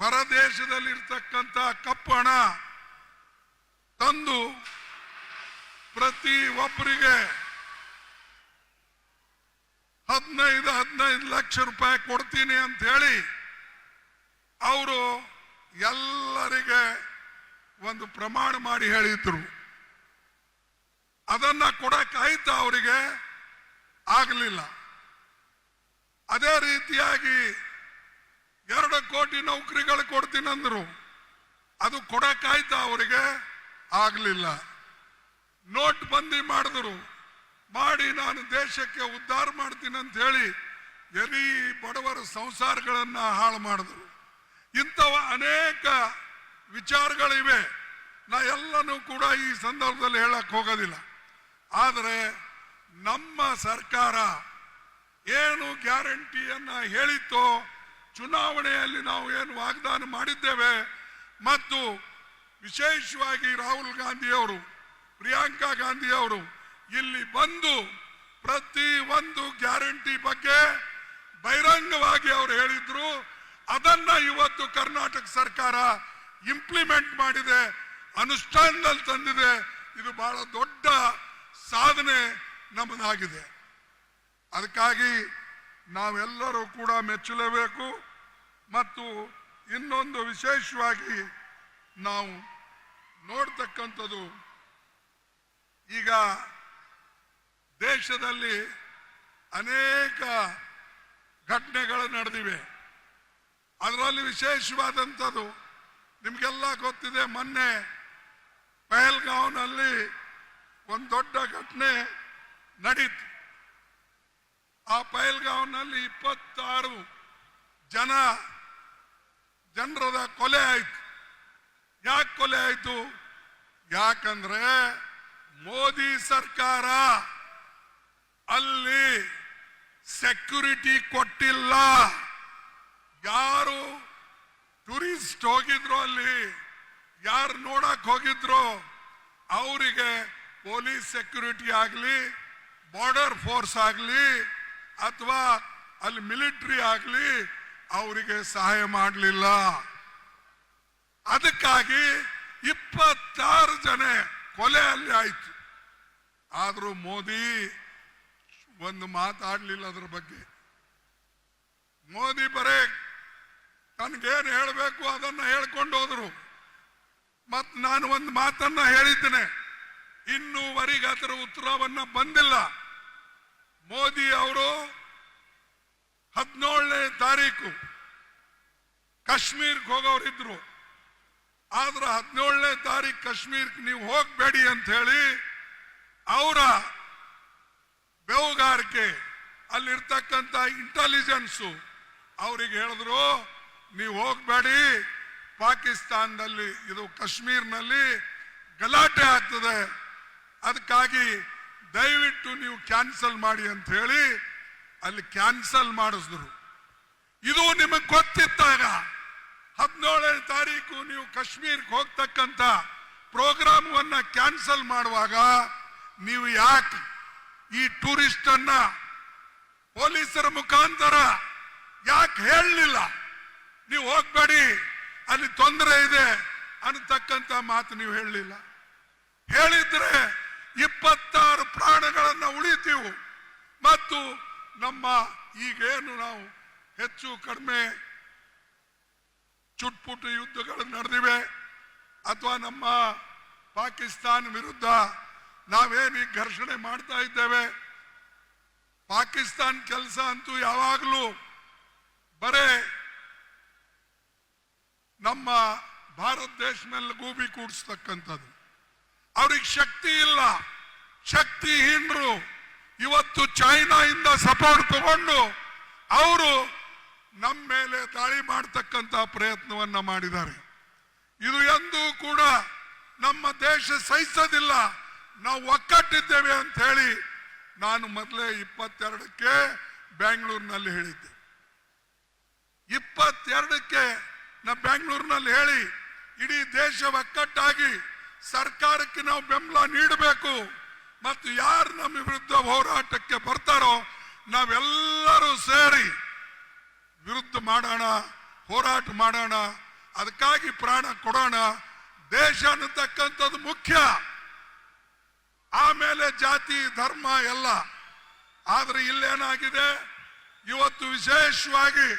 ಪರದೇಶದಲ್ಲಿರ್ತಕ್ಕಂಥ ಕಪ್ಪು ಹಣ ತಂದು ಪ್ರತಿ ಒಬ್ಬರಿಗೆ ಹದಿನೈದು ಹದಿನೈದು ಲಕ್ಷ ರೂಪಾಯಿ ಕೊಡ್ತೀನಿ ಅಂತ ಹೇಳಿ ಅವರು ಎಲ್ಲರಿಗೆ ಒಂದು ಪ್ರಮಾಣ ಮಾಡಿ ಹೇಳಿದ್ರು. ಅದನ್ನ ಕೊಡಕ್ಕಾಯ್ತಾ ಅವರಿಗೆ? ಆಗಲಿಲ್ಲ. ಅದೇ ರೀತಿಯಾಗಿ ನೌಕರಿಗಳು ಕೊಡ್ತೀನಂದ್ರು ಅದು ಕೊಡಕ್ಕಾಯ್ತಾ ಅವರಿಗೆ? ಆಗಲಿಲ್ಲ. ನೋಟ್ ಬಂದಿ ಮಾಡಿದ್ರು. ಮಾಡಿ ನಾನು ದೇಶಕ್ಕೆ ಉದ್ಧಾರ ಮಾಡ್ತೀನಿ ಅಂತ ಹೇಳಿ ಎರಿ ಬಡವರ ಸಂಸಾರಗಳನ್ನ ಹಾಳು ಮಾಡಿದ್ರು. ಇಂಥವ ಅನೇಕ ವಿಚಾರಗಳಿವೆ. ನಾ ಎಲ್ಲನೂ ಕೂಡ ಈ ಸಂದರ್ಭದಲ್ಲಿ ಹೇಳಕ್ ಹೋಗೋದಿಲ್ಲ. ಆದರೆ ನಮ್ಮ ಸರ್ಕಾರ ಏನು ಗ್ಯಾರಂಟಿಯನ್ನ ಹೇಳಿತ್ತೋ ಚುನಾವಣೆಯಲ್ಲಿ ನಾವು ಏನು ವಾಗ್ದಾನ ಮಾಡಿದ್ದೇವೆ ಮತ್ತು ವಿಶೇಷವಾಗಿ ರಾಹುಲ್ ಗಾಂಧಿ ಅವರು ಪ್ರಿಯಾಂಕಾ ಗಾಂಧಿ ಅವರು ಇಲ್ಲಿ ಬಂದು ಪ್ರತಿ ಒಂದು ಗ್ಯಾರಂಟಿ ಬಗ್ಗೆ ಬಹಿರಂಗವಾಗಿ ಅವರು ಹೇಳಿದ್ರು. ಅದನ್ನ ಇವತ್ತು ಕರ್ನಾಟಕ ಸರ್ಕಾರ ಇಂಪ್ಲಿಮೆಂಟ್ ಮಾಡಿದೆ, ಅನುಷ್ಠಾನದಲ್ಲಿ ತಂದಿದೆ. ಇದು ಬಹಳ ದೊಡ್ಡ ಸಾಧನೆ ನಮ್ಮದಾಗಿದೆ. ಅದಕ್ಕಾಗಿ ನಾವೆಲ್ಲರೂ ಕೂಡ ಮೆಚ್ಚಲೇಬೇಕು. ಮತ್ತು ಇನ್ನೊಂದು ವಿಶೇಷವಾಗಿ ನಾವು ನೋಡ್ತಕ್ಕಂಥದ್ದು ಈಗ ದೇಶದಲ್ಲಿ ಅನೇಕ ಘಟನೆಗಳು ನಡೆದಿವೆ. ಅದರಲ್ಲಿ ವಿಶೇಷವಾದಂಥದ್ದು ನಿಮಗೆಲ್ಲ ಗೊತ್ತಿದೆ, ಮೊನ್ನೆ ಪಹಲ್ಗಾಂವ್ನಲ್ಲಿ ಒಂದು ದೊಡ್ಡ ಘಟನೆ ನಡೀತು. ಆ ಪೈಲ್ಗಾವ್ನಲ್ಲಿ ಇಪ್ಪತ್ತಾರು ಜನ ಜನರದ ಕೊಲೆ ಆಯ್ತು. ಯಾಕೆ ಕೊಲೆ ಆಯ್ತು? ಯಾಕಂದ್ರೆ ಮೋದಿ ಸರ್ಕಾರ ಅಲ್ಲಿ ಸೆಕ್ಯೂರಿಟಿ ಕೊಟ್ಟಿಲ್ಲ. ಯಾರು ಟೂರಿಸ್ಟ್ ಹೋಗಿದ್ರು ಅಲ್ಲಿ, ಯಾರು ನೋಡಕ್ ಹೋಗಿದ್ರು, ಅವರಿಗೆ ಪೊಲೀಸ್ ಸೆಕ್ಯೂರಿಟಿ ಆಗಲಿ, ಬಾರ್ಡರ್ ಫೋರ್ಸ್ ಆಗಲಿ ಅಥವಾ ಅಲ್ಲಿ ಮಿಲಿಟರಿ ಆಗಲಿ ಅವರಿಗೆ ಸಹಾಯ ಮಾಡಲಿಲ್ಲ. ಅದಕ್ಕಾಗಿ ಇಪ್ಪತ್ತಾರು ಜನ ಕೊಲೆ ಅಲ್ಲಿ ಆಯ್ತು. ಆದರೂ ಮೋದಿ ಒಂದು ಮಾತಾಡಲಿಲ್ಲ ಅದ್ರ ಬಗ್ಗೆ. ಮೋದಿ ಬರೇ ತನಗೇನು ಹೇಳಬೇಕು ಅದನ್ನ ಹೇಳ್ಕೊಂಡು ಹೋದ್ರು. ಮತ್ ನಾನು ಒಂದು ಮಾತನ್ನ ಹೇಳಿದ್ದೇನೆ. ಇನ್ನೂವರೆಗೆ ಅದರ ಉತ್ತರವನ್ನು ಬಂದಿಲ್ಲ. ಮೋದಿ ಅವರು ಹದಿನೇಳನೇ ತಾರೀಕು ಕಾಶ್ಮೀರ್ಗೆ ಹೋಗೋರಿದ್ರು ಆದ್ರೆ ಹದಿನೇಳನೇ ತಾರೀಕು ಕಾಶ್ಮೀರ್ಗೆ ನೀವು ಹೋಗ್ಬೇಡಿ ಅಂತ ಹೇಳಿ ಅವರ ಬೆವುಗಾರಿಕೆ ಅಲ್ಲಿರ್ತಕ್ಕಂಥ ಇಂಟೆಲಿಜೆನ್ಸು ಅವರಿಗೆ ಹೇಳಿದ್ರು, ನೀವು ಹೋಗ್ಬೇಡಿ, ಪಾಕಿಸ್ತಾನದಲ್ಲಿ ಇದು ಕಾಶ್ಮೀರ್ನಲ್ಲಿ ಗಲಾಟೆ ಆಗ್ತದೆ. ಅದಕ್ಕಾಗಿ ದಯವಿಟ್ಟು ನೀವು ಕ್ಯಾನ್ಸಲ್ ಮಾಡಿ ಅಂತ ಹೇಳಿ ಅಲ್ಲಿ ಕ್ಯಾನ್ಸಲ್ ಮಾಡಿಸಿದ್ರು. ಇದು ನಿಮಗೆ ಗೊತ್ತಿದ್ದಾಗ ಹದಿನೇಳನೇ ತಾರೀಕು ನೀವು ಕಾಶ್ಮೀರ್ಗೆ ಹೋಗ್ತಕ್ಕಂಥ ಪ್ರೋಗ್ರಾಮವನ್ನ ಕ್ಯಾನ್ಸಲ್ ಮಾಡುವಾಗ ನೀವು ಯಾಕೆ ಈ ಟೂರಿಸ್ಟ್ ಅನ್ನ ಪೊಲೀಸರ ಮುಖಾಂತರ ಯಾಕೆ ಹೇಳಲಿಲ್ಲ? ನೀವು ಹೋಗ್ಬೇಡಿ, ಅಲ್ಲಿ ತೊಂದರೆ ಇದೆ ಅನ್ನತಕ್ಕಂಥ ಮಾತು ನೀವು ಹೇಳಲಿಲ್ಲ. ಹೇಳಿದ್ರೆ ಇಪ್ಪತ್ತಾರು ಪ್ರಾಣಗಳನ್ನು ಉಳಿತೀವು. ಮತ್ತು ನಮ್ಮ ಈಗೇನು ನಾವು ಹೆಚ್ಚು ಕಡಿಮೆ ಚುಟ್ಪುಟ್ಟು ಯುದ್ಧಗಳು ನಡೆದಿವೆ. ಅಥವಾ ನಮ್ಮ ಪಾಕಿಸ್ತಾನ ವಿರುದ್ಧ ನಾವೇನು ಈ ಘರ್ಷಣೆ ಮಾಡ್ತಾ ಇದ್ದೇವೆ. ಪಾಕಿಸ್ತಾನ್ ಕೆಲಸ ಅಂತೂ ಯಾವಾಗಲೂ ಬರೇ ನಮ್ಮ ಭಾರತ ದೇಶ ಮೇಲೆ ಗೂಬಿ ಕೂಡಿಸ್ತಕ್ಕಂಥದ್ದು. ಅವ್ರಿಗೆ ಶಕ್ತಿ ಇಲ್ಲ. ಶಕ್ತಿಹೀನರು. ಇವತ್ತು ಚೈನಾಯಿಂದ ಸಪೋರ್ಟ್ ತಗೊಂಡು ಅವರು ನಮ್ಮ ಮೇಲೆ ದಾಳಿ ಮಾಡತಕ್ಕಂತ ಪ್ರಯತ್ನವನ್ನ ಮಾಡಿದ್ದಾರೆ. ಇದು ಎಂದೂ ಕೂಡ ನಮ್ಮ ದೇಶ ಸಹಿಸೋದಿಲ್ಲ. ನಾವು ಒಕ್ಕಟ್ಟಿದ್ದೇವೆ ಅಂತ ಹೇಳಿ ನಾನು ಮೊದಲೇ ಇಪ್ಪತ್ತೆರಡಕ್ಕೆ ಬೆಂಗಳೂರಿನಲ್ಲಿ ಹೇಳಿದ್ದೆ. ಇಪ್ಪತ್ತೆರಡಕ್ಕೆ ನಾ ಬ್ಯಾಂಗ್ಳೂರಿನಲ್ಲಿ ಹೇಳಿ, ಇಡೀ ದೇಶ ಒಕ್ಕಟ್ಟಾಗಿ ಸರ್ಕಾರಕ್ಕೆ ನಾವು ಬೆಂಬಲ ನೀಡಬೇಕು. ಮತ್ತು ಯಾರು ನಮ್ಮ ವಿರುದ್ಧ ಹೋರಾಟಕ್ಕೆ ಬರ್ತಾರೋ ನಾವೆಲ್ಲರೂ ಸೇರಿ ವಿರುದ್ಧ ಮಾಡೋಣ, ಹೋರಾಟ ಮಾಡೋಣ, ಅದಕ್ಕಾಗಿ ಪ್ರಾಣ ಕೊಡೋಣ. ದೇಶ ಅನ್ನತಕ್ಕಂಥದ್ದು ಮುಖ್ಯ. ಆಮೇಲೆ ಜಾತಿ, ಧರ್ಮ ಎಲ್ಲ. ಆದರೆ ಇಲ್ಲೇನಾಗಿದೆ? ಇವತ್ತು ವಿಶೇಷವಾಗಿ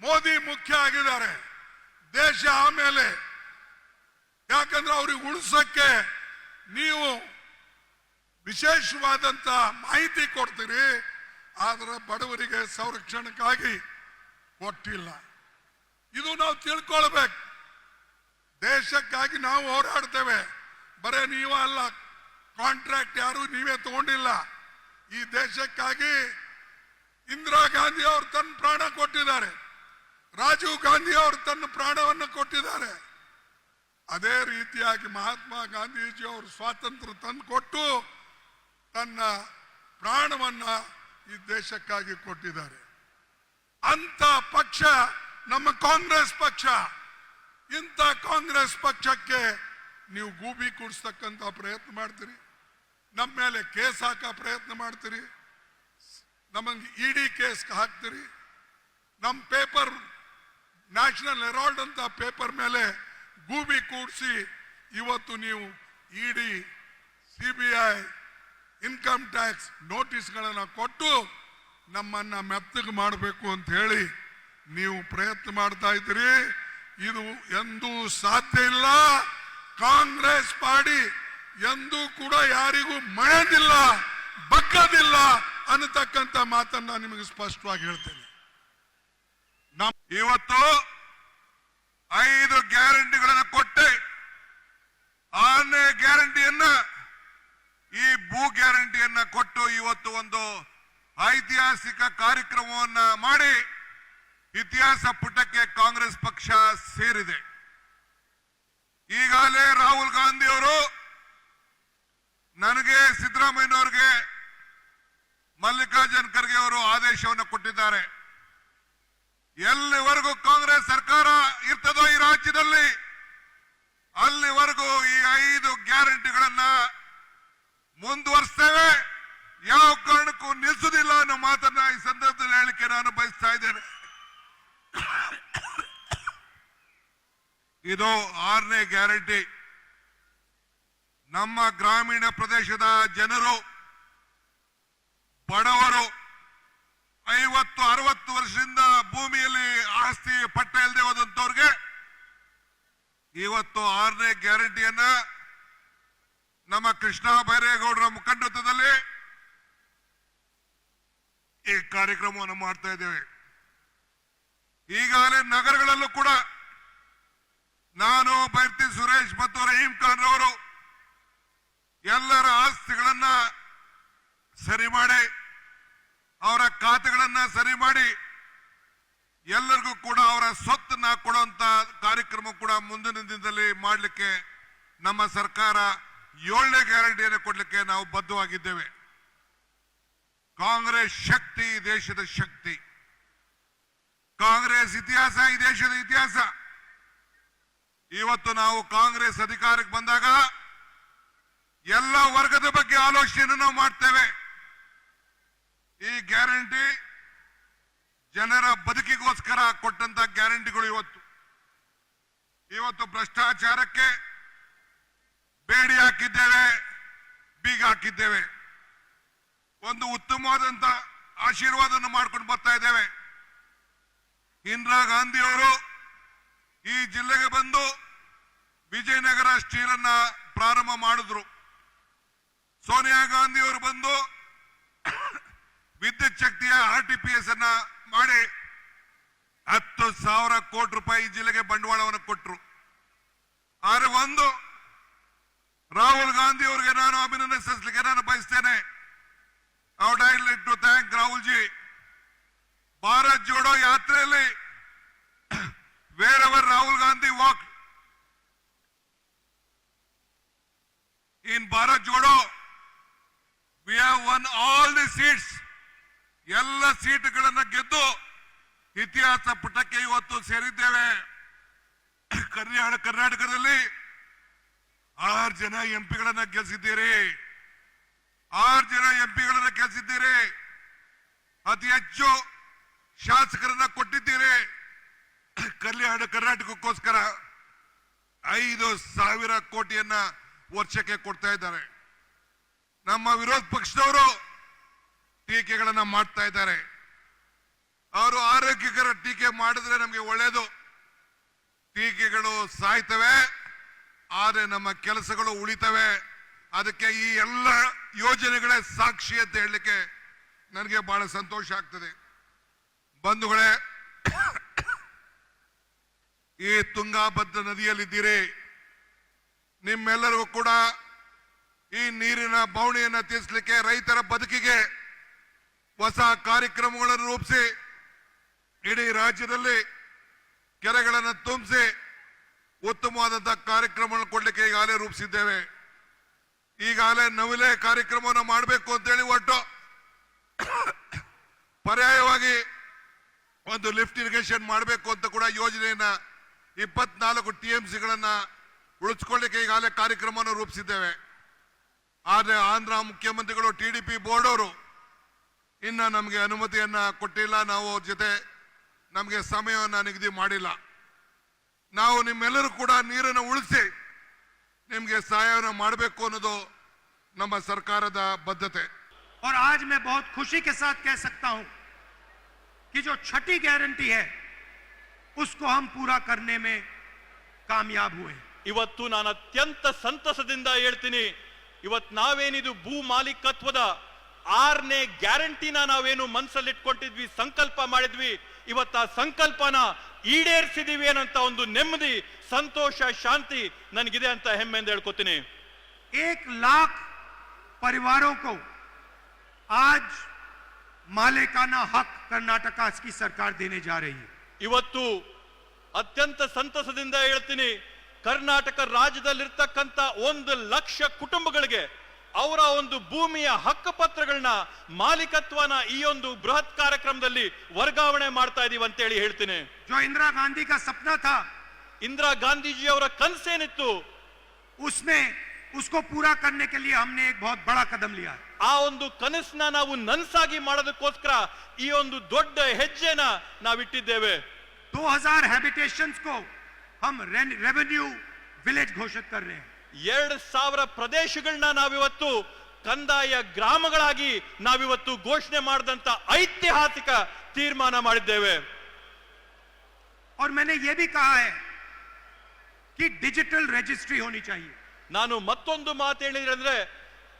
ಮೋದಿ ಮುಖ್ಯ ಆಗಿದ್ದಾರೆ. ದೇಶ ಆಮೇಲೆ. ಯಾಕಂದ್ರೆ ಅವ್ರಿಗೆ ಉಳಿಸಕ್ಕೆ ನೀವು ವಿಶೇಷವಾದಂತ ಮಾಹಿತಿ ಕೊಡ್ತೀರಿ, ಆದ್ರೆ ಬಡವರಿಗೆ ಸಂರಕ್ಷಣಕ್ಕಾಗಿ ಕೊಟ್ಟಿಲ್ಲ. ಇದು ನಾವು ತಿಳ್ಕೊಳ್ಬೇಕು. ದೇಶಕ್ಕಾಗಿ ನಾವು ಹೋರಾಡ್ತೇವೆ. ಬರೇ ನೀವ ಅಲ್ಲ ಕಾಂಟ್ರಾಕ್ಟ್ ಯಾರು ನೀವೇ ತಗೊಂಡಿಲ್ಲ. ಈ ದೇಶಕ್ಕಾಗಿ ಇಂದಿರಾ ಗಾಂಧಿ ಅವರು ತನ್ನ ಪ್ರಾಣ ಕೊಟ್ಟಿದ್ದಾರೆ. ರಾಜೀವ್ ಗಾಂಧಿ ಅವರು ತನ್ನ ಪ್ರಾಣವನ್ನು ಕೊಟ್ಟಿದ್ದಾರೆ. ಅದೇ ರೀತಿಯಾಗಿ ಮಹಾತ್ಮ ಗಾಂಧೀಜಿ ಅವರು ಸ್ವಾತಂತ್ರ್ಯ ತಂದು ಕೊಟ್ಟು ತನ್ನ ಪ್ರಾಣವನ್ನ ಈ ದೇಶಕ್ಕಾಗಿ ಕೊಟ್ಟಿದ್ದಾರೆ. ಅಂತ ಪಕ್ಷ ನಮ್ಮ ಕಾಂಗ್ರೆಸ್ ಪಕ್ಷ. ಇಂಥ ಕಾಂಗ್ರೆಸ್ ಪಕ್ಷಕ್ಕೆ ನೀವು ಗೂಬಿ ಕೂಡಿಸ್ತಕ್ಕಂಥ ಪ್ರಯತ್ನ ಮಾಡ್ತೀರಿ. ನಮ್ಮ ಮೇಲೆ ಕೇಸ್ ಹಾಕೋ ಪ್ರಯತ್ನ ಮಾಡ್ತೀರಿ. ನಮಗೆ ಇಡಿ ಕೇಸ್ ಹಾಕ್ತೀರಿ. ನಮ್ಮ ಪೇಪರ್, ನ್ಯಾಷನಲ್ ಹೆರಾಲ್ಡ್ ಅಂತ ಪೇಪರ್ ಮೇಲೆ ಗೂಬಿ ಕೂಡಿಸಿ ಇವತ್ತು ನೀವು ED, C B I income tax ನೋಟಿಸ್ಗಳನ್ನು ಕೊಟ್ಟು ನಮ್ಮನ್ನ ಮೆತ್ತಗೆ ಮಾಡಬೇಕು ಅಂತ ಹೇಳಿ ನೀವು ಪ್ರಯತ್ನ ಮಾಡ್ತಾ ಇದ್ದೀರಿ. ಇದು ಎಂದೂ ಸಾಧ್ಯ ಇಲ್ಲ. ಕಾಂಗ್ರೆಸ್ ಪಾರ್ಟಿ ಎಂದೂ ಕೂಡ ಯಾರಿಗೂ ಮಳೆದಿಲ್ಲ ಬಕ್ಕದಿಲ್ಲ ಅನ್ನತಕ್ಕಂಥ ಮಾತನ್ನ ನಿಮಗೆ ಸ್ಪಷ್ಟವಾಗಿ ಹೇಳ್ತೇನೆ. ಇವತ್ತು ಐದು ಗ್ಯಾರಂಟಿಗಳನ್ನು ಕೊಟ್ಟೆ. ಆರನೇ ಗ್ಯಾರಂಟಿಯನ್ನ ಈ ಭೂ ಗ್ಯಾರಂಟಿಯನ್ನ ಕೊಟ್ಟು ಇವತ್ತು ಒಂದು ಐತಿಹಾಸಿಕ ಕಾರ್ಯಕ್ರಮವನ್ನ ಮಾಡಿ ಇತಿಹಾಸ ಪುಟಕ್ಕೆ ಕಾಂಗ್ರೆಸ್ ಪಕ್ಷ ಸೇರಿದೆ. ಈಗಾಗಲೇ ರಾಹುಲ್ ಗಾಂಧಿ ಅವರು ನನಗೆ ಸಿದ್ದರಾಮಯ್ಯನವರಿಗೆ ಮಲ್ಲಿಕಾರ್ಜುನ್ ಖರ್ಗೆ ಅವರು ಆದೇಶವನ್ನು ಕೊಟ್ಟಿದ್ದಾರೆ. ಎಲ್ಲಿವರೆಗೂ ಕಾಂಗ್ರೆಸ್ ಸರ್ಕಾರ ಇರ್ತದೋ ಈ ರಾಜ್ಯದಲ್ಲಿ ಅಲ್ಲಿವರೆಗೂ ಈ ಐದು ಗ್ಯಾರಂಟಿಗಳನ್ನ ಮುಂದುವರಿಸ್ತೇವೆ. ಯಾವ ಕಾರಣಕ್ಕೂ ನಿಲ್ಲಿಸುವುದಿಲ್ಲ ಅನ್ನೋ ಮಾತನ್ನ ಈ ಸಂದರ್ಭದಲ್ಲಿ ಹೇಳಿಕೆ ನಾನು ಬಯಸ್ತಾ ಇದ್ದೇನೆ. ಇದು ಆರನೇ ಗ್ಯಾರಂಟಿ. ನಮ್ಮ ಗ್ರಾಮೀಣ ಪ್ರದೇಶದ ಜನರು, ಬಡವರು, ಐವತ್ತು, ಅರವತ್ತು ವರ್ಷದಿಂದ ಭೂಮಿಯಲ್ಲಿ ಆಸ್ತಿ, ಪಟ್ಟ ಇಲ್ಲದೆ ಹೋದಂತವ್ರಿಗೆ ಇವತ್ತು ಆರನೇ ಗ್ಯಾರಂಟಿಯನ್ನ ನಮ್ಮ ಕೃಷ್ಣ ಬೈರೇಗೌಡರ ಮುಖಂಡತ್ವದಲ್ಲಿ ಈ ಕಾರ್ಯಕ್ರಮವನ್ನು ಮಾಡ್ತಾ ಇದ್ದೇವೆ. ಈಗಾಗಲೇ ನಗರಗಳಲ್ಲೂ ಕೂಡ ನಾನು ಬೈರ್ತಿ ಸುರೇಶ್ ಮತ್ತು ರಹೀಂ ಖಾನ್ ರವರು ಎಲ್ಲರ ಆಸ್ತಿಗಳನ್ನ ಸರಿ ಮಾಡಿ, ಅವರ ಖಾತೆಗಳನ್ನ ಸರಿ ಮಾಡಿ ಎಲ್ಲರಿಗೂ ಕೂಡ ಅವರ ಸ್ವತ್ತನ್ನ ಕೊಡುವಂತ ಕಾರ್ಯಕ್ರಮ ಕೂಡ ಮುಂದಿನ ದಿನದಲ್ಲಿ ಮಾಡಲಿಕ್ಕೆ ನಮ್ಮ ಸರ್ಕಾರ ಏಳನೇ ಗ್ಯಾರಂಟಿಯನ್ನು ಕೊಡಲಿಕ್ಕೆ ನಾವು ಬದ್ಧವಾಗಿದ್ದೇವೆ. ಕಾಂಗ್ರೆಸ್ ಶಕ್ತಿ ದೇಶದ ಶಕ್ತಿ. ಕಾಂಗ್ರೆಸ್ ಇತಿಹಾಸ ಈ ದೇಶದ ಇತಿಹಾಸ. ಇವತ್ತು ನಾವು ಕಾಂಗ್ರೆಸ್ ಅಧಿಕಾರಕ್ಕೆ ಬಂದಾಗ ಎಲ್ಲ ವರ್ಗದ ಬಗ್ಗೆ ಆಲೋಚನೆಯನ್ನು ನಾವು ಮಾಡ್ತೇವೆ. ಈ ಗ್ಯಾರಂಟಿ ಜನರ ಬದುಕಿಗೋಸ್ಕರ ಕೊಟ್ಟಂತ ಗ್ಯಾರಂಟಿಗಳು ಇವತ್ತು. ಇವತ್ತು ಭ್ರಷ್ಟಾಚಾರಕ್ಕೆ ಬೇಡಿ ಹಾಕಿದ್ದೇವೆ, ಬೀಗ ಹಾಕಿದ್ದೇವೆ. ಒಂದು ಉತ್ತಮವಾದಂತ ಆಶೀರ್ವಾದವನ್ನು ಮಾಡ್ಕೊಂಡು ಬರ್ತಾ ಇದ್ದೇವೆ. ಇಂದಿರಾ ಗಾಂಧಿಯವರು ಈ ಜಿಲ್ಲೆಗೆ ಬಂದು ವಿಜಯನಗರ ಸ್ಟೀಲ್ ಅನ್ನ ಪ್ರಾರಂಭ ಮಾಡಿದ್ರು. ಸೋನಿಯಾ ಗಾಂಧಿಯವರು ಬಂದು ವಿದ್ಯುತ್ ಶಕ್ತಿಯ ಆರ್ ಟಿ ಪಿ ಎಸ್ ಅನ್ನ ಮಾಡಿ ಹತ್ತು ಸಾವಿರ ಕೋಟಿ ರೂಪಾಯಿ ಜಿಲ್ಲೆಗೆ ಬಂಡವಾಳವನ್ನು ಕೊಟ್ಟರು ಆದರೆ ಒಂದು ರಾಹುಲ್ ಗಾಂಧಿ ಅವರಿಗೆ ನಾನು ಅಭಿನಂದಿಸಲಿಕ್ಕೆ ನಾನು ಬಯಸ್ತೇನೆ. Out I to thank Rahul ji Bharat Jodo ಯಾತ್ರೆಯಲ್ಲಿ where Rahul Gandhi walk in Bharat Jodo we have won all the seats ಎಲ್ಲ ಸೀಟ್ಗಳನ್ನು ಗೆದ್ದು ಇತಿಹಾಸ ಪುಟಕ್ಕೆ ಇವತ್ತು ಸೇರಿದ್ದೇವೆ. ಕರ್ನಾಟಕ ಕರ್ನಾಟಕದಲ್ಲಿ ಆರು ಜನ ಎಂಪಿಗಳನ್ನ ಗೆಲ್ಸಿದ್ದೀರಿ. ಆರು ಜನ ಎಂಪಿಗಳನ್ನ ಗೆಲ್ಸಿದ್ದೀರಿ. ಅತಿ ಹೆಚ್ಚು ಶಾಸಕರನ್ನ ಕೊಟ್ಟಿದ್ದೀರಿ. ಕಲ್ಯಾಣ ಕರ್ನಾಟಕಕ್ಕೋಸ್ಕರ ಐದು ಸಾವಿರ ಕೋಟಿಯನ್ನ ವರ್ಷಕ್ಕೆ ಕೊಡ್ತಾ ಇದ್ದಾರೆ. ನಮ್ಮ ವಿರೋಧ ಪಕ್ಷದವರು ಟೀಕೆಗಳನ್ನ ಮಾಡ್ತಾ ಇದ್ದಾರೆ. ಅವರು ಆರೋಗ್ಯಕರ ಟೀಕೆ ಮಾಡಿದ್ರೆ ನಮಗೆ ಒಳ್ಳೇದು. ಟೀಕೆಗಳು ಸಾಯ್ತವೆ. ಆದ್ರೆ ನಮ್ಮ ಕೆಲಸಗಳು ಉಳಿತವೆ. ಅದಕ್ಕೆ ಈ ಎಲ್ಲ ಯೋಜನೆಗಳೇ ಸಾಕ್ಷಿ ಅಂತ ಹೇಳಲಿಕ್ಕೆ ನನಗೆ ಬಹಳ ಸಂತೋಷ ಆಗ್ತದೆ. ಬಂಧುಗಳೇ, ಈ ತುಂಗಾಭದ್ರ ನದಿಯಲ್ಲಿದ್ದೀರಿ. ನಿಮ್ಮೆಲ್ಲರಿಗೂ ಕೂಡ ಈ ನೀರಿನ ಬವಣೆಯನ್ನು ತೀರಿಸಲಿಕ್ಕೆ ರೈತರ ಬದುಕಿಗೆ ಹೊಸ ಕಾರ್ಯಕ್ರಮಗಳನ್ನು ರೂಪಿಸಿ, ಇಡೀ ರಾಜ್ಯದಲ್ಲಿ ಕೆರೆಗಳನ್ನು ತುಂಬಿಸಿ ಉತ್ತಮವಾದಂತಹ ಕಾರ್ಯಕ್ರಮಗಳನ್ನು ಕೊಡ್ಲಿಕ್ಕೆ ಈಗಾಗಲೇ ರೂಪಿಸಿದ್ದೇವೆ. ಈಗಾಗಲೇ ನವಿಲೆ ಕಾರ್ಯಕ್ರಮವನ್ನು ಮಾಡಬೇಕು ಅಂತೇಳಿ ಒಟ್ಟು ಪರ್ಯಾಯವಾಗಿ ಒಂದು ಲಿಫ್ಟ್ ಇರಿಗೇಷನ್ ಮಾಡಬೇಕು ಅಂತ ಕೂಡ ಯೋಜನೆಯನ್ನ ಇಪ್ಪತ್ನಾಲ್ಕು ಟಿ ಎಂ ಸಿಗಳನ್ನ ಉಳಿಸ್ಕೊಳ್ಳಿಕ್ಕೆ ಈಗಾಗಲೇ ಕಾರ್ಯಕ್ರಮವನ್ನು ರೂಪಿಸಿದ್ದೇವೆ. ಆದರೆ ಆಂಧ್ರ ಮುಖ್ಯಮಂತ್ರಿಗಳು, ಟಿ ಡಿ ಪಿ ಬೋರ್ಡ್ ಅವರು ಇನ್ನ ನಮಗೆ ಅನುಮತಿಯನ್ನ ಕೊಟ್ಟಿಲ್ಲ. ನಾವು ಅವ್ರ ಜೊತೆ ನಮಗೆ ಸಮಯವನ್ನ ನಿಗದಿ ಮಾಡಿಲ್ಲ. ನಾವು ನಿಮ್ಮೆಲ್ಲರೂ ಕೂಡ ನೀರನ್ನು ಉಳಿಸಿ ನಿಮ್ಗೆ ಸಹಾಯವನ್ನು ಮಾಡಬೇಕು ಅನ್ನೋದು ನಮ್ಮ ಸರ್ಕಾರದ ಬದ್ಧತೆ और आज मैं बहुत खुशी के साथ कह सकता हूं कि जो छठी गारंटी है उसको हम पूरा करने में कामयाब हुए हैं। ಇವತ್ತು ನಾನು ಅತ್ಯಂತ ಸಂತಸದಿಂದ ಹೇಳ್ತೀನಿ ಇವತ್ ನಾವೇನಿದು ಭೂ ಮಾಲೀಕತ್ವದ ಆರನೇ ಗ್ಯಾರಂಟಿನ ನಾವೇನು ಮನಸ್ಸಲ್ಲಿಟ್ಕೊಂಡಿದ್ವಿ ಸಂಕಲ್ಪ ಮಾಡಿದ್ವಿ ಇವತ್ತ ಆ ಸಂಕಲ್ಪನ ಈಡೇರಿಸಿದೀವಿ ಅನ್ನೋಂತ ಒಂದು ನೆಮ್ಮದಿ ಸಂತೋಷ ಶಾಂತಿ ನನಗಿದೆ ಅಂತ ಹೆಮ್ಮೆಯಿಂದ ಹೇಳ್ಕೊತೀನಿ एक लाख परिवारों को आज मालिकाना हक कर्नाटका की सरकार देने जा रही है ಇವತ್ತು ಅತ್ಯಂತ ಸಂತಸದಿಂದ ಹೇಳ್ತೀನಿ ಕರ್ನಾಟಕ ರಾಜ್ಯದಲ್ಲಿರ್ತಕ್ಕಂಥ ಒಂದು ಲಕ್ಷ ಕುಟುಂಬಗಳಿಗೆ ಅವರ ಒಂದು ಭೂಮಿಯ ಹಕ್ಕುಪತ್ರಗಳನ್ನ ಮಾಲೀಕತ್ವನ ಈ ಒಂದು ಬೃಹತ್ ಕಾರ್ಯಕ್ರಮದಲ್ಲಿ ವರ್ಗಾವಣೆ ಮಾಡ್ತಾ ಇದೀವಿ ಅಂತೇಳಿ ಹೇಳ್ತೀನಿ जो इंदिरा गांधी का सपना था ಇಂದಿರಾ ಗಾಂಧೀಜಿ ಅವರ ಕನಸೇನಿತ್ತು उसमें उसको पूरा करने के लिए हमने एक बहुत बड़ा कदम लिया है ಆ ಒಂದು ಕನಸನ್ನ ನಾವು ನನ್ಸಾಗಿ ಮಾಡೋದಕ್ಕೋಸ್ಕರ ಈ ಒಂದು ದೊಡ್ಡ ಹೆಜ್ಜೆನ ನಾವಿಟ್ಟಿದ್ದೇವೆ 2000 हैबिटेशंस को हम रेवेन्यू विलेज घोषित कर रहे हैं ಎರಡು ಸಾವಿರ ಪ್ರದೇಶಗಳನ್ನ ನಾವಿವತ್ತು ಕಂದಾಯ ಗ್ರಾಮಗಳಾಗಿ ನಾವಿವತ್ತು ಘೋಷಣೆ ಮಾಡಿದಂತ ಐತಿಹಾಸಿಕ ತೀರ್ಮಾನ ಮಾಡಿದ್ದೇವೆ और मैंने ये भी कहा है कि डिजिटल रजिस्ट्री होनी चाहिए ನಾನು ಮತ್ತೊಂದು ಮಾತು ಹೇಳಿದ್ರೆ ಅಂದ್ರೆ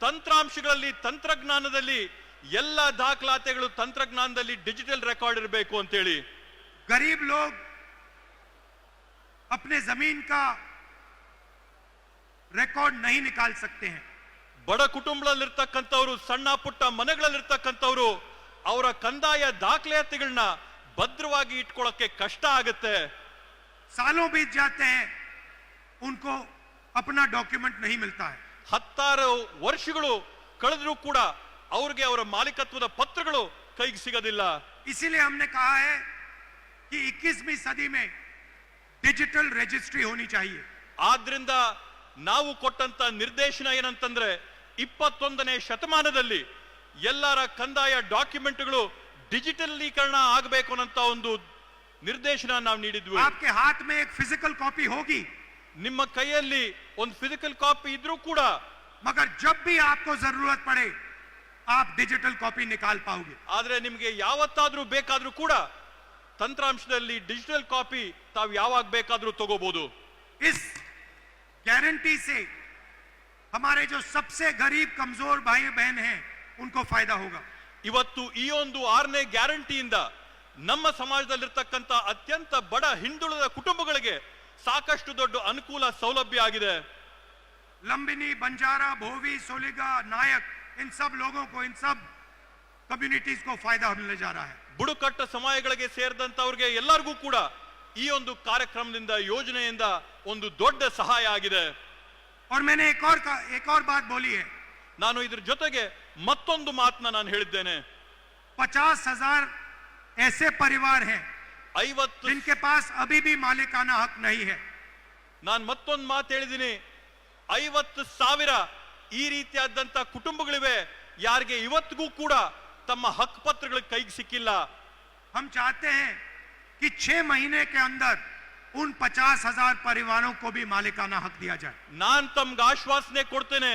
ತಂತ್ರಾಂಶಗಳಲ್ಲಿ ತಂತ್ರಜ್ಞಾನದಲ್ಲಿ ಎಲ್ಲ ದಾಖಲಾತಿಗಳು ತಂತ್ರಜ್ಞಾನದಲ್ಲಿ ಡಿಜಿಟಲ್ ರೆಕಾರ್ಡ್ ಇರಬೇಕು ಅಂತೇಳಿ गरीब लोग अपने जमीन का रिकॉर्ड नहीं निकाल सकते हैं ಬಡ ಕುಟುಂಬದಲ್ಲಿರ್ತಕ್ಕಂಥವ್ರು ಸಣ್ಣ ಪುಟ್ಟ ಮನೆಗಳಲ್ಲಿರ್ತಕ್ಕಂಥವ್ರು ಅವರ ಕಂದಾಯ ದಾಖಲಾತಿಗಳನ್ನ ಭದ್ರವಾಗಿ ಇಟ್ಕೊಳ್ಳೋಕೆ ಕಷ್ಟ ಆಗುತ್ತೆ सालों बीत जाते हैं उनको अपना डॉक्यूमेंट नहीं मिलता है ಹತ್ತಾರು ವರ್ಷಗಳು ಕಳೆದ್ರೂ ಕೂಡ ಅವ್ರಿಗೆ ಅವರ ಮಾಲೀಕತ್ವದ ಪತ್ರಗಳು ಕೈಗೆ ಸಿಗೋದಿಲ್ಲ इसीलिए हमने कहा है कि 21वीं सदी में डिजिटल रजिस्ट्री होनी चाहिए ಆದ್ರಿಂದ ನಾವು ಕೊಟ್ಟಂತ ನಿರ್ದೇಶನ ಏನಂತಂದ್ರೆ ಇಪ್ಪತ್ತೊಂದನೇ ಶತಮಾನದಲ್ಲಿ ಎಲ್ಲರ ಕಂದಾಯ ಡಾಕ್ಯುಮೆಂಟ್ಗಳು ಡಿಜಿಟಲೀಕರಣ ಆಗಬೇಕು ಅನ್ನಂತ ಒಂದು ನಿರ್ದೇಶನ ನಾವು ನೀಡಿದ್ವಿ. ಹಾತ್ ಮೇ ಫಿಸಿಕಲ್ ಕಾಪಿ ಹೋಗಿ ನಿಮ್ಮ ಕೈಯಲ್ಲಿ ಒಂದು ಫಿಸಿಕಲ್ ಕಾಪಿ ಇದ್ರೂ ಕೂಡ ಮಗರ್ ಜಬ್ ಬಿ ಆಪ್ಕೋ ಜರೂರತ್ ಪಡೆ ಆಪ್ ಡಿಜಿಟಲ್ ಕಾಪಿ ನಿಕಾಲ್ ಪಾವುಗೆ ಆದ್ರೆ ನಿಮಗೆ ಯಾವತ್ತಾದ್ರೂ ಬೇಕಾದ್ರೂ ಕೂಡ ತಂತ್ರಾಂಶದಲ್ಲಿ ಡಿಜಿಟಲ್ ಕಾಪಿ ತಾವು ಯಾವಾಗ ಬೇಕಾದ್ರೂ ತಗೋಬಹುದು ಇಸ್ गारंटी से हमारे जो सबसे गरीब कमजोर भाई बहन हैं उनको फायदा होगा ಇವತ್ತು ಈ ಒಂದು ಆರನೇ ಗ್ಯಾರಂಟಿಯಿಂದ ನಮ್ಮ ಸಮಾಜದಲ್ಲಿರ್ತಕ್ಕಂಥ ಅತ್ಯಂತ ಬಡ ಹಿಂದುಳಿದ ಕುಟುಂಬಗಳಿಗೆ ಸಾಕಷ್ಟು ದೊಡ್ಡ ಅನುಕೂಲ ಸೌಲಭ್ಯ ಆಗಿದೆ लंबिनी बंजारा भोवी सोलिगा नायक इन सब लोगों को इन सब कम्युनिटीज को फायदा मिलने जा रहा है ಬುಡಕಟ್ಟ ಸಮಯಗಳಿಗೆ ಸೇರಿದಂತವ್ರಿಗೆ ಎಲ್ಲರಿಗೂ ಕೂಡ ಈ ಒಂದು ಕಾರ್ಯಕ್ರಮದಿಂದ ಯೋಜನೆಯಿಂದ ಒಂದು ದೊಡ್ಡ ಸಹಾಯ ಆಗಿದೆ और मैंने एक और का, एक और बात बोली है ನಾನು ಇದ್ರ ಜೊತೆಗೆ ಮತ್ತೊಂದು ಮಾತನ್ನ ನಾನು ಹೇಳಿದ್ದೇನೆ पचास हजार ऐसे परिवार हैं ಐವತ್ತು जिनके पास अभी भी मालिकाना हक नहीं है ನಾನು ಮತ್ತೊಂದು ಮಾತು ಹೇಳಿದ್ದೀನಿ ಐವತ್ತು ಸಾವಿರ ಈ ರೀತಿಯಾದಂತ ಕುಟುಂಬಗಳಿವೆ ಯಾರಿಗೆ ಇವತ್ತಿಗೂ ಕೂಡ ತಮ್ಮ ಹಕ್ಕುಪತ್ರಗಳ ಕೈಗೆ ಸಿಕ್ಕಿಲ್ಲ हम चाहते हैं कि छह महीने के अंदर उन पचास हजार परिवारों को भी मालिकाना हक दिया जाए ನಾನ್ ತಮ್ಗೆ ಆಶ್ವಾಸನೆ ಕೊಡ್ತೇನೆ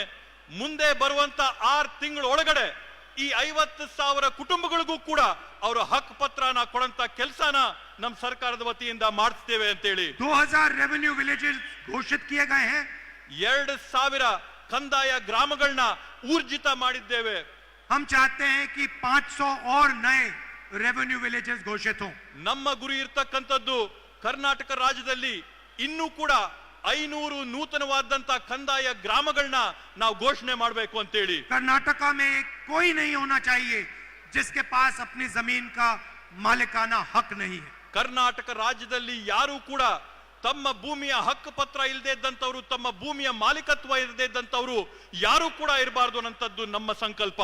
ಮುಂದೆ ಬರುವಂತ ಆರ್ ತಿಂಗಳ ಒಳಗಡೆ ಈ ಐವತ್ತು ಸಾವಿರ ಕುಟುಂಬಗಳಿಗೂ ಕೂಡ ಅವರ ಹಕ್ ಪತ್ರನ ಕೊಡಂತ ಕೆಲಸನ ನಮ್ಮ ಸರ್ಕಾರದ ವತಿಯಿಂದ ಮಾಡಿಸ್ತೇವೆ ಅಂತೇಳಿ 2000 रेवेन्यू विलेजेस घोषित किए गए हैं ಎರಡು ಸಾವಿರ ಕಂದಾಯ ಗ್ರಾಮಗಳನ್ನ ಊರ್ಜಿತ ಮಾಡಿದ್ದೇವೆ हम चाहते हैं कि 500 और नए ರೆವೆನ್ಯೂ ವಿಲೇಜಸ್ ಘೋಷಿತು. ನಮ್ಮ ಗುರಿ ಇರ್ತಕ್ಕಂಥದ್ದು ಕರ್ನಾಟಕ ರಾಜ್ಯದಲ್ಲಿ ಇನ್ನೂ ಕೂಡ ಐನೂರು ನೂತನವಾದಂತ ಕಂದಾಯ ಗ್ರಾಮಗಳನ್ನ ನಾವು ಘೋಷಣೆ ಮಾಡಬೇಕು ಅಂತ ಹೇಳಿ ಕರ್ನಾಟಕ ಮೇ ಕೋಯಿ ನಹಿ ಹೋನಾ ಚಾಹಿಯೆ ಜಿಸ್ಕೆ ಪಾಸ್ ಅಪ್ನಿ ಜಮೀನ್ ಕಾ ಮಾಲಿಕಾನ ಹಕ್ ನಹಿ ಕರ್ನಾಟಕ ರಾಜ್ಯದಲ್ಲಿ ಯಾರು ಕೂಡ ತಮ್ಮ ಭೂಮಿಯ ಹಕ್ಕು ಪತ್ರ ಇಲ್ಲದೆ ಇದ್ದಂಥವ್ರು ತಮ್ಮ ಭೂಮಿಯ ಮಾಲೀಕತ್ವ ಇಲ್ಲದೆ ಇದ್ದಂಥವ್ರು ಯಾರು ಕೂಡ ಇರಬಾರ್ದು ಅಂತದ್ದು ನಮ್ಮ ಸಂಕಲ್ಪ.